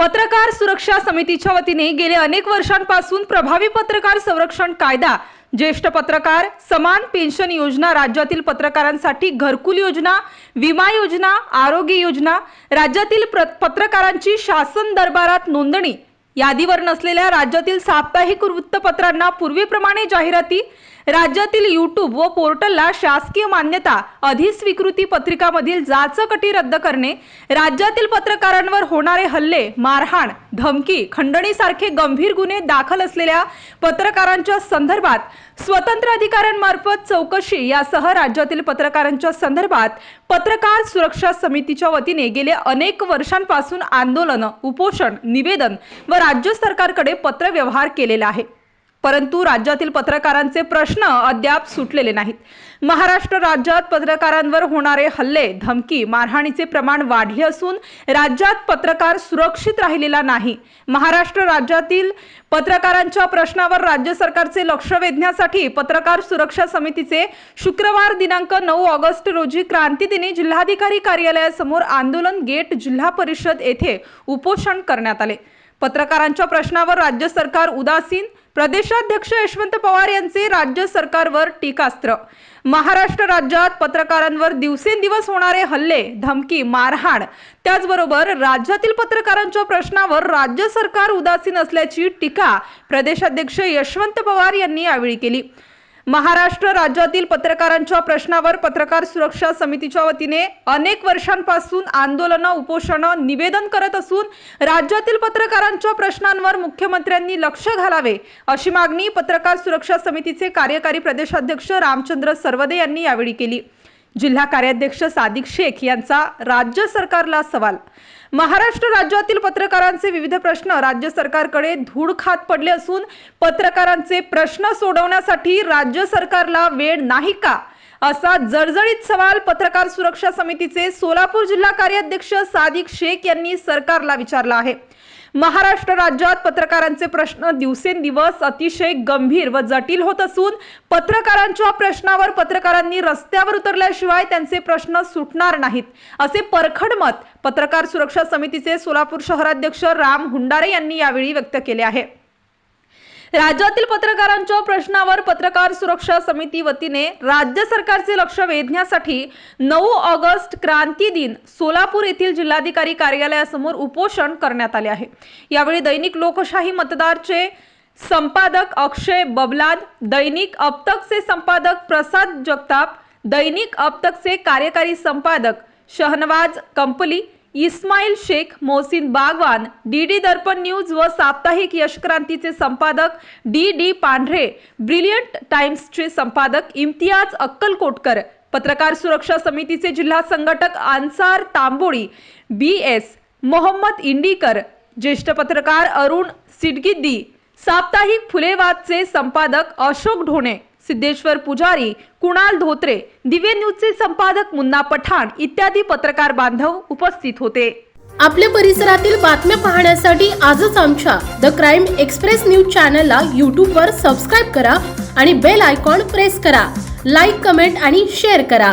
पत्रकार सुरक्षा समितीच्या वतीने गेले अनेक वर्षांपासून प्रभावी पत्रकार संरक्षण कायदा ज्येष्ठ पत्रकार समान पेन्शन योजना राज्यातील पत्रकारांसाठी घरकुल योजना विमा योजना आरोग्य योजना राज्यातील प्र- पत्रकारांची शासन दरबारात नोंदणी यादीवर नसलेल्या राज्यातील साप्ताहिक वृत्तपत्रांना पूर्वीप्रमाणे जाहिराती राज्यातील यूट्यूब व पोर्टलला शासकीय मान्यता अधिस्वीकृती पत्रिकामधील जाचकटी रद्द करणे राज्यातील पत्रकारांवर होणारे हल्ले मारहाण धमकी खंडणीसारखे गंभीर गुन्हे दाखल असलेल्या पत्रकारांच्या संदर्भात स्वतंत्र अधिकाऱ्यांमार्फत चौकशी यासह राज्यातील पत्रकारांच्या संदर्भात पत्रकार सुरक्षा समितीच्या वतीने गेले अनेक वर्षांपासून आंदोलन उपोषण निवेदन व राज्य सरकारकडे पत्रव्यवहार केलेला आहे. परंतु राज्यातील पत्रकारांचे प्रश्न अद्याप सुटलेले नाहीत. महाराष्ट्र राज्यात पत्रकारांवर होणारे हल्ले धमकी मारहाणीचे प्रमाण वाढले असून राज्यात पत्रकार सुरक्षित राहिलेला नाही. महाराष्ट्र राज्यातील पत्रकारांच्या प्रश्नावर राज्य सरकारचे लक्ष वेधण्यासाठी पत्रकार सुरक्षा समितीचे शुक्रवार दिनांक नऊ ऑगस्ट रोजी क्रांतीदिनी जिल्हाधिकारी कार्यालयासमोर आंदोलन गेट जिल्हा परिषद येथे उपोषण करण्यात आले. पत्रकारांच्या प्रश्नावर राज्य सरकार उदासीन. प्रदेशाध्यक्ष यशवंत पवार यांचे राज्य सरकारवर टीकास्त्र. महाराष्ट्र राज्यात पत्रकारांवर दिवसेंदिवस होणारे हल्ले धमकी मारहाण. त्याचबरोबर राज्यातील पत्रकारांच्या प्रश्नावर राज्य सरकार उदासीन असल्याची टीका प्रदेशाध्यक्ष यशवंत पवार यांनी यावेळी केली. महाराष्ट्र राज्यातील पत्रकारांच्या प्रश्नावर पत्रकार सुरक्षा समितीच्या वतीने अनेक वर्षांपासून आंदोलनं उपोषणं निवेदन करत असून राज्यातील पत्रकारांच्या प्रश्नांवर मुख्यमंत्र्यांनी लक्ष घालावे अशी मागणी पत्रकार सुरक्षा समितीचे कार्यकारी प्रदेशाध्यक्ष रामचंद्र सरवदे यांनी यावेळी केली. जिल्हा कार्याध्यक्ष सादिक शेख यांचा राज्य सरकारला सवाल. महाराष्ट्र राज्यातील पत्रकारांचे विविध प्रश्न राज्य सरकारकडे धूळ खात पडले असून पत्रकारांचे प्रश्न सोडवण्यासाठी राज्य सरकारला वेळ नाही का? असा जळजळीत सवाल पत्रकार सुरक्षा समितीचे सोलापूर जिल्हा कार्याध्यक्ष सादिक शेख यांनी सरकारला विचारला आहे. महाराष्ट्र राज्यात पत्रकारांचे प्रश्न दिवसेंदिवस अतिशय गंभीर व जटिल होत असून पत्रकारांच्या प्रश्नावर पत्रकारांनी रस्त्यावर उतरल्याशिवाय त्यांचे प्रश्न सुटणार नाहीत. असे परखड मत पत्रकार सुरक्षा समितीचे सोलापूर शहराध्यक्ष राम हुंडारे यांनी यावेळी व्यक्त केले आहे. राज्यातील पत्रकारांच्या प्रश्नावर पत्रकार सुरक्षा समिती वतीने राज्य सरकारचे लक्ष वेधण्यासाठी नऊ ऑगस्ट क्रांती दिन सोलापूर येथील जिल्हाधिकारी कार्यालयासमोर उपोषण करण्यात आले आहे. यावेळी दैनिक लोकशाही मतदारचे संपादक अक्षय बबलाद दैनिक अपतकचे संपादक प्रसाद जगताप दैनिक अपतकचे कार्यकारी संपादक Shahnawaz Kampali Ismail Shaikh Mohsin Bagwan D D Darpan news व साप्ताहिक यशक्रांतीचे संपादक डी डी पांढरे ब्रिलियंट टाइम्सचे संपादक इम्तियाज अक्कलकोटकर पत्रकार सुरक्षा समितीचे जिल्हा संघटक आन्सार तांबोळी बी एस मोहम्मद इंडीकर ज्येष्ठ पत्रकार अरुण सिडगिद्दी साप्ताहिक फुलेवादचे संपादक अशोक ढोणे. सिद्धेश्वर पुजारी कुणाल धोत्रे दिव्य न्यूजचे संपादक मुन्ना पठाण इत्यादी पत्रकार बांधव उपस्थित होते. आपल्या परिसरातील बातम्या पाहण्यासाठी आजच आमच्या द क्राईम एक्सप्रेस न्यूज चॅनलला यूट्यूबवर सबस्क्राईब करा आणि बेल आयकॉन प्रेस करा. लाईक कमेंट आणि शेअर करा.